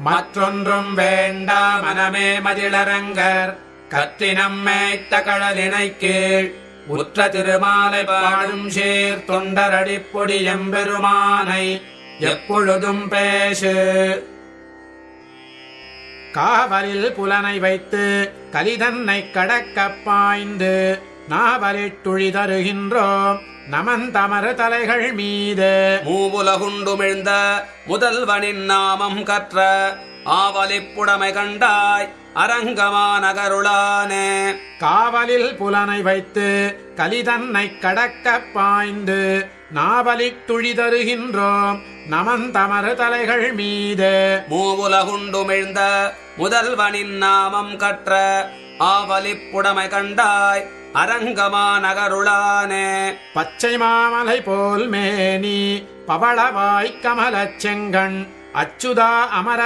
மற்றொன்றும் வேண்டா மனமே மதிளரங்கர். கற்றினம் மேய்த்த கடலினை கீழ். உற்ற திருமாலை பாடும் சீர் தொண்டரடிப்பொடி எம்பெருமானை எப்பொழுதும் பேசு. காவலில் புலனை வைத்து கலிதன்னை கடக்கப் பாய்ந்து. நாவலிட்டுழி தருகின்றோம் நமந்தமரு தலைகள் மீது. மூவுலகுண்டுமிழ்ந்த முதல்வனின் நாமம் கற்ற ஆவலிப்புடமை கண்டாய் அரங்கமா நகருளானே காவலில் புலனை வைத்து கலிதன்னை கடக்கப் பாய்ந்து நாவலிட்டுழி தருகின்றோம் நமந்தமரு தலைகள் மீது. மூவுலகுண்டுமிழ்ந்த முதல்வனின் நாமம் கற்ற ஆவலிப்புடமை கண்டாய் அரங்கமா நகருளானே பச்சை மாமலை போல் மேனி பவளவாய் கமலச் செங்கண் அச்சுதா அமர